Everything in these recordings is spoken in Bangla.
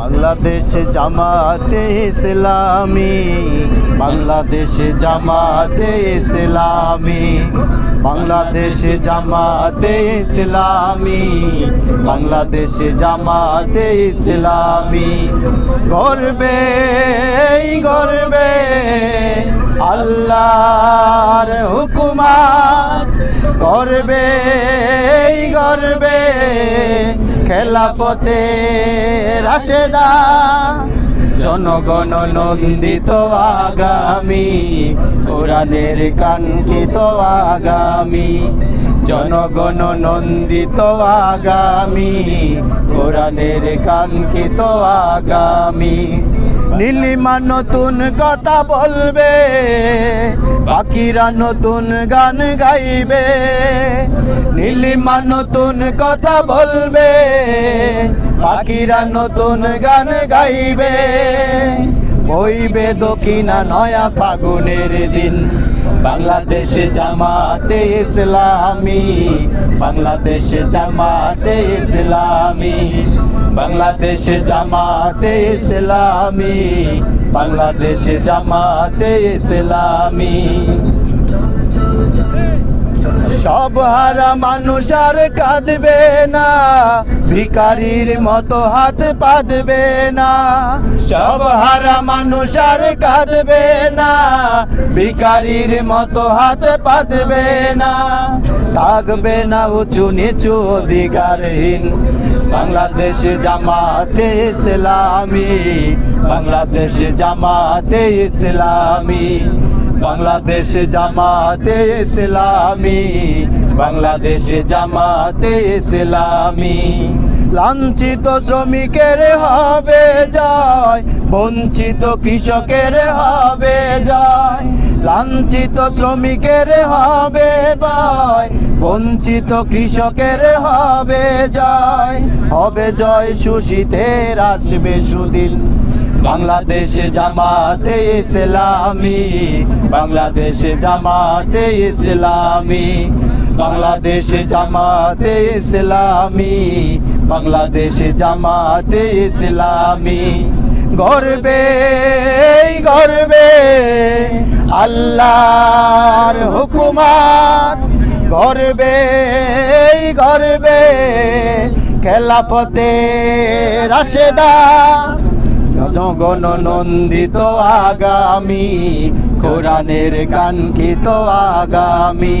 বাংলাদেশ জামাতে ইসলামী, বাংলাদেশ জামাতে ইসলামী, বাংলাদেশ জামাতে ইসলামী, বাংলাদেশ জামাতে ইসলামী। গর্বে গর্বে আল্লাহর হুকুমাত এই গর্বে খেলাফতে রাশেদা জনগণ নন্দিত আগামী কোরআনের কাঙ্ক্ষিত আগামী জনগণ নন্দিত আগামী কোরআনের কাঙ্ক্ষিত আগামী। নীলিমা নতুন কথা বলবে বাকিরা নতুন গান গাইবে। নীলিমা নতুন কথা বলবে বাকিরা নতুন গান গাইবে। বইবে দক্ষিণা নয়া ফাগুনের দিন। বাংলাদেশ জামাতে ইসলামী, বাংলাদেশ জামাতে ইসলামী, বাংলাদেশ জামাতে ইসলামী, বাংলাদেশ জামাতে ইসলামী। সব হারা মানুষ আর কাঁদবে না, ভিকারির মতো হাত পাতবে না। সব হারা মানুষ আর কাঁদবে না ভিকারির মতো হাত পাতবে না, থাকবে না উঁচু নিচু অধিকারহীন। বাংলাদেশ জামাতে ইসলামী, বাংলাদেশ জামাতে ইসলামী, বাংলাদেশ জামাতে ইসলামী, বাংলাদেশ জামাতে ইসলামী। লাঞ্ছিত শ্রমিকের হবে জয়, বঞ্চিত কৃষকের হবে জয়। লাঞ্ছিত শ্রমিকের হবে জয়, বঞ্চিত কৃষকের হবে জয়। হবে জয় সুশীতের আসবে সুদিন। বাংলাদেশে জামাতে ইসলামী, বাংলাদেশে জামাতে ইসলামী। বাংলাদেশ জামাতে ইসলামী, বাংলাদেশ জামাতে ইসলামী। গর্বে গর্বে আল্লাহর হুকুমাত। গর্বে গর্বে খেলাফতে রাশেদা। জনগণ নন্দিত আগামী, কোরআনের কাঙ্ক্ষিত আগামী।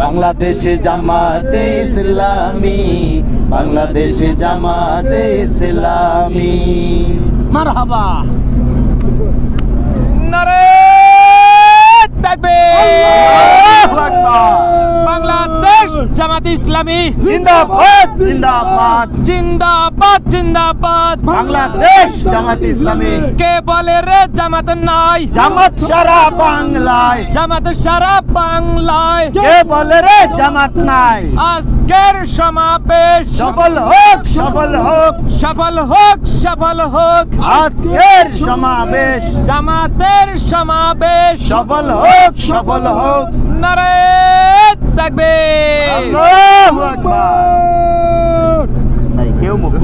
বাংলাদেশ জামাতে ইসলামী বাংলাদেশ জামাতে ইসলামী। মারহাবা। নারে তাকবীর বাংলাদেশ জামাত ইসলামী। জিন্দাবাদ। জিন্দাবাদ। জিন্দাবাদ জিন্দাবাদ। বাংলাদেশ জামাত ইসলামী। কে বলে রে জামাত নাই? জামাত সারা বাংলায়। জামাত সারা বাংলায়। কে বলে রে জামাত নাই? আজকের সমাবেশ। সফল হোক সফল হোক। সফল হোক সফল হোক। আজকের সমাবেশ। জামাতের সমাবেশ। সফল হোক সফল হোক। থাকবে। কেউ মুখে